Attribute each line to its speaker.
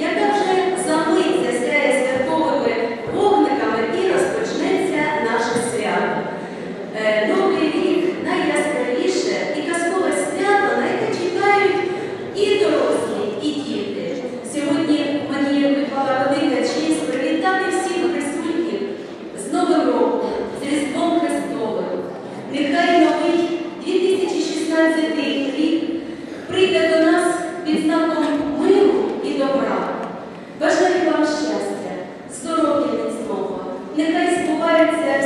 Speaker 1: яка вже замить засяє святковими вогниками і розпочнеться наше свято. Е, новий рік найяскравіше і казкове свято на яке чекають і дорослі, і діти. Сьогодні мені велика честь привітати всіх присутніх з Новим роком, з Різдвом Нехай новий 2016 рік. it